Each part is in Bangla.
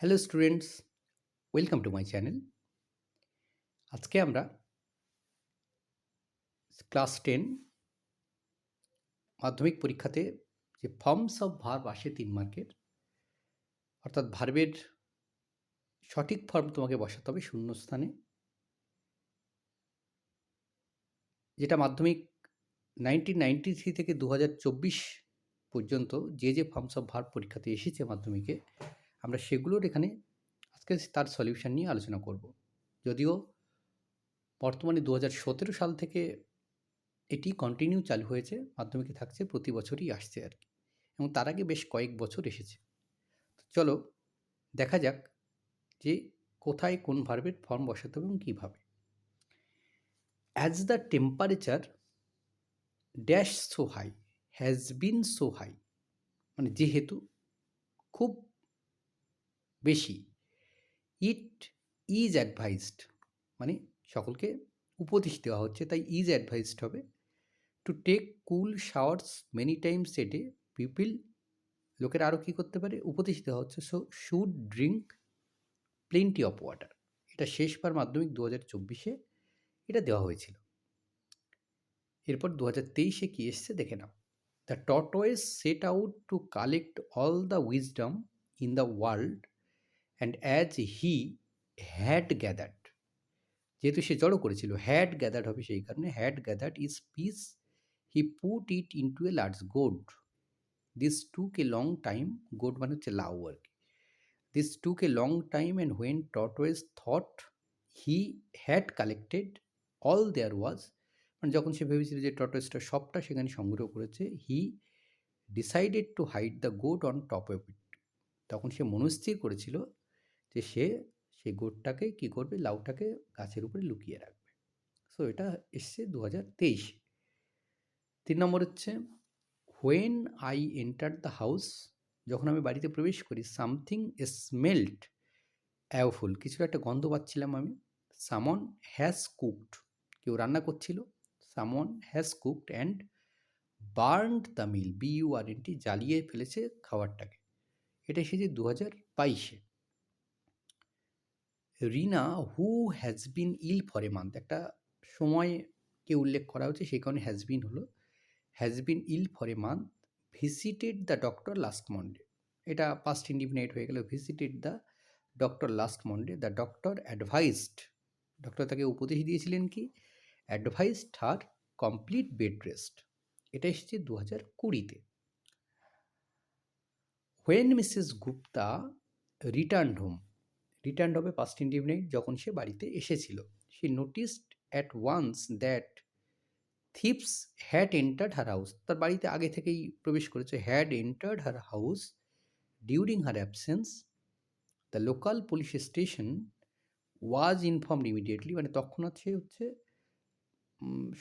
Hello students welcome to my channel আজকে আমরা ক্লাস টেন মাধ্যমিক পরীক্ষাতে যে ফর্মস অফ ভার্ব আসে তিন মার্কের অর্থাৎ ভার্বের সঠিক ফর্ম তোমাকে বসাতে হবে শূন্যস্থানে, যেটা মাধ্যমিক নাইনটিন নাইনটি থ্রি থেকে দু হাজার চব্বিশ পর্যন্ত যে যে ফর্মস অফ ভার্ব পরীক্ষাতে এসেছে মাধ্যমিকে আমরা সেগুলোর এখানে আজকে তার সলিউশন নিয়ে আলোচনা করব। যদিও বর্তমানে দু হাজার সতেরো সাল থেকে এটি কন্টিনিউ চালু হয়েছে, মাধ্যমিকে থাকছে, প্রতি বছরই আসছে আর কি। এবং তার আগে বেশ কয়েক বছর এসেছে। চলো দেখা যাক যে কোথায় কোন ভার্বের ফর্ম বসাতে হবে এবং কীভাবে। As the temperature dash so high has been so high মানে যেহেতু খুব বেশি। ইট ইজ অ্যাডভাইসড মানে সকলকে উপদেশ দেওয়া হচ্ছে, তাই ইজ অ্যাডভাইসড হবে। To take cool showers many times a day people লোকের আরও কী করতে পারে? উপদেশ দেওয়া হচ্ছে। So should drink plenty of water এটা শেষবার মাধ্যমিক দু হাজার চব্বিশে এটা দেওয়া হয়েছিল। এরপর দু হাজার তেইশে কী এসছে দেখে নাও। The tortoise set out to collect all the wisdom in the world and as he had gathered যেহেতু সে জড়ো করেছিল হ্যাড গ্যাদার্ড হবে সেই কারণে had gathered is piece he put it into a large gourd this took a long time gourd মানে হচ্ছে লাউ আর কি। This took a long time and when tortoise thought he had collected all there was মানে যখন সে ভেবেছিল যে টটওয়েজটা সবটা সেখানে সংগ্রহ করেছে he decided to hide the gourd on top of it তখন সে মনস্থির করেছিল যে সে সেই গোটটাকে কী করবে? লাউটাকে গাছের উপরে লুকিয়ে রাখবে। সো এটা এসছে দু হাজার তেইশ। তিন নম্বর হচ্ছে when I enter the house যখন আমি বাড়িতে প্রবেশ করি সামথিং স্মেল্ড অ্যাওফুল কিছু একটা গন্ধ পাচ্ছিলাম আমি। সামন হ্যাজ কুকড কেউ রান্না করছিল। Someone has cooked and burned the meal B U R N T জ্বালিয়ে ফেলেছে খাবারটাকে। এটা এসেছে দু হাজার বাইশে। Rina who has been ill for a month একটা সময়কে উল্লেখ করা হচ্ছে সেই কারণে হ্যাজ বিন হলো। Has been ill for a month visited the doctor last Monday এটা পাস্ট ইন্ডিপেন্ডেন্ট হয়ে গেল visited the doctor last Monday the doctor advised doctor তাকে উপদেশ দিয়েছিলেন কি? Advised her complete bed rest এটা এসেছে দু হাজার কুড়িতে। When Mrs Gupta return home return হবে পাস্ট ইন্ডিপেন্ডেন্ট যখন সে বাড়িতে এসেছিল। She noticed at once that thieves had entered her house তার বাড়িতে আগে থেকেই প্রবেশ করেছে। Had entered her house during her absence the local police station was informed immediately মানে তৎক্ষণাৎ সে হচ্ছে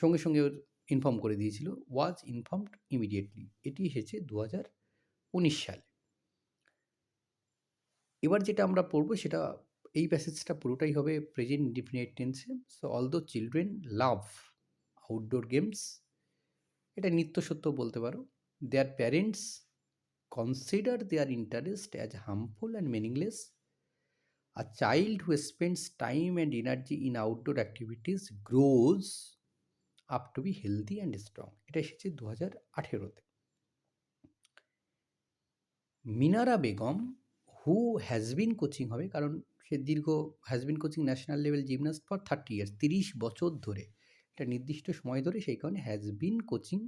সঙ্গে সঙ্গে ইনফর্ম করে দিয়েছিল। ওয়াজ ইনফর্মড ইমিডিয়েটলি এটি এসেছে দু হাজার উনিশ সালে। এবার যেটা আমরা পড়ব সেটা এই প্যাসেজটা পুরোটাই হবে প্রেজেন্ট ইন্ডিফিনিট টেন্সে। So although children love outdoor games এটা নিত্য সত্য বলতে পারো। Their parents consider their interest as harmful and meaningless a child who spends time and energy in outdoor activities grows up to be healthy and strong এটা এসেছে দু হাজার আঠেরোতে। Minara Begum who has been coaching হবে, কারণ সে দীর্ঘ has been coaching national level gymnast for thirty years তিরিশ বছর ধরে। একটা নির্দিষ্ট সময় ধরে সেই কারণে has been coaching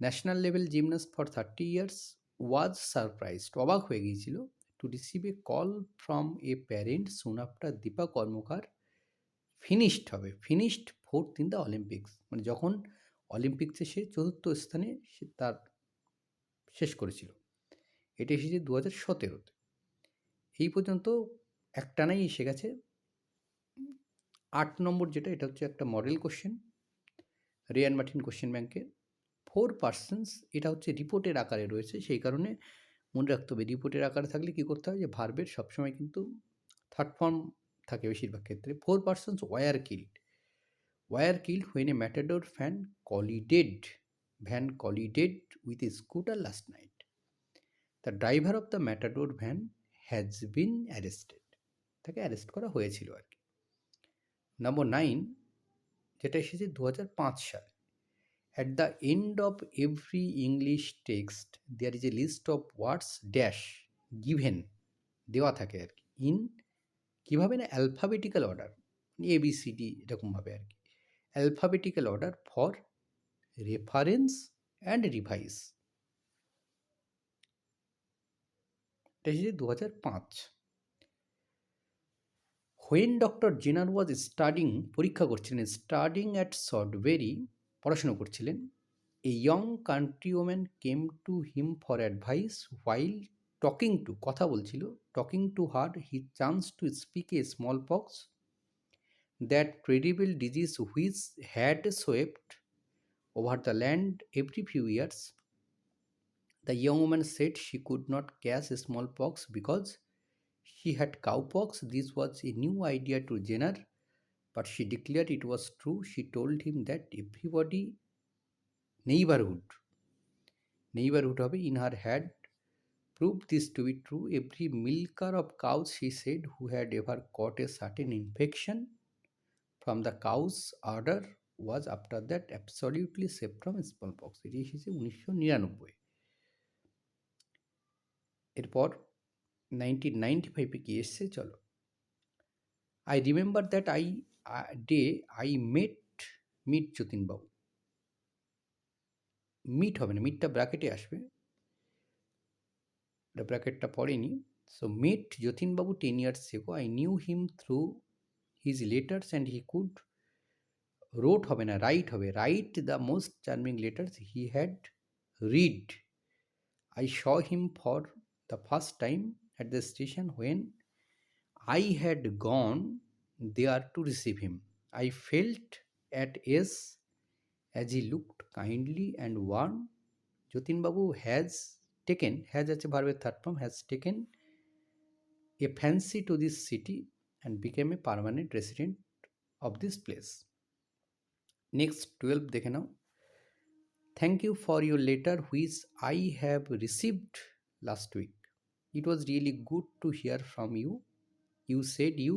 national level gymnast for thirty years was surprised অবাক হয়ে গিয়েছিল to receive a call from a parent soon after Dipa Karmakar finished হবে finished fourth in the Olympics মানে যখন অলিম্পিক্সে সে চতুর্থ স্থানে সে তার শেষ করেছিল। এটা এসেছে দু হাজার সতেরোতে। এই পর্যন্ত একটানাই এসে গেছে। আট নম্বর যেটা, এটা হচ্ছে একটা model question Ryan Martin question ব্যাংকে ফোর পার্সেন্স এটা হচ্ছে রিপোর্টের আকারে রয়েছে, সেই কারণে মনে রাখতে হবে রিপোর্টের আকারে থাকলে কী করতে হয় যে ভার্বের সবসময় কিন্তু থার্ড ফর্ম থাকে বেশিরভাগ ক্ষেত্রে। Four persons were killed were killed when a matador van collided van collided with a scooter last night the driver of the matador van has been arrested তাকে অ্যারেস্ট করা হয়েছিল আর কি। নম্বর নাইন যেটা এসেছে দু পাঁচ সাল। At the end of every English text there is a list of words dash given দেওয়া থাকে আর কি। ইন কীভাবে না alphabetical order A B C D এরকমভাবে আর কি। Alphabetical order for reference and revise এটা এসেছে দু হাজার পাঁচ। When doctor Jenner was studying পরীক্ষা করছিলেন স্টাডিং অ্যাট সফটওয়েরি পড়াশুনো করছিলেন a young country woman came to him for advice while talking to কথা বলছিল talking to her he chance to speak a smallpox that credible disease which had swept over the land every few years The young woman said she could not catch smallpox because she had cowpox. This was a new idea to Jenner, but she declared it was true. She told him that everybody neighborhood neighborhood of in her had proved this to be true. Every milker of cows, she said, who had ever caught a certain infection from the cow's udder was after that absolutely safe from smallpox. এটি এসেছে উনিশশো নিরানব্বই এরপর নাইনটিন নাইনটি ফাইভে কি এসছে, চলো। I remember that I day I met meet যতীনবাবু। Meet হবে না মিটটা ব্র্যাকেটে আসবে। এটা ব্র্যাকেটটা পড়েনি। So met যতীনবাবু ten years ago I knew him through his letters and he could wrote হবে না রাইট হবে। Write the most charming letters he had read I saw him for the first time at the station when I had gone there to receive him. I felt at ease as he looked kindly and warm. Jatin Babu has taken, has as a verb third form, has taken a fancy to this city and became a permanent resident of this place. Next 12 দেখে নাও Thank you for your letter which I have received last week. It was really good to hear from you. You said you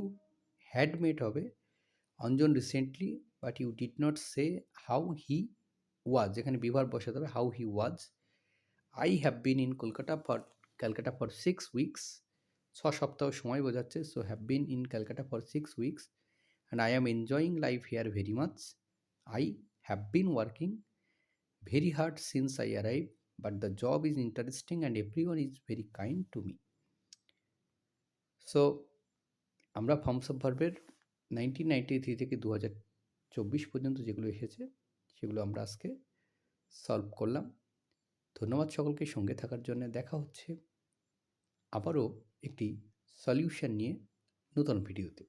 had met হবে Anjan recently but you did not say how he was যেখানে বিভার বসাতে হবে how he was I have been in Kolkata for Calcutta for six weeks ছ সপ্তাহ সময় বোঝাচ্ছে so have been in Calcutta for six weeks and I am enjoying life here very much I have been working very hard since I arrived, but the job is interesting and everyone is very kind to me. So আমরা ফর্মস অফ ভার্বের নাইনটিন নাইনটি থ্রি থেকে দু হাজার চব্বিশ পর্যন্ত যেগুলো এসেছে, সেগুলো আমরা আজকে সলভ করলাম ধন্যবাদ সকলকে, সঙ্গে থাকার জন্য দেখা হচ্ছে আবারও একটি সলিউশন নিয়ে নতুন ভিডিওতে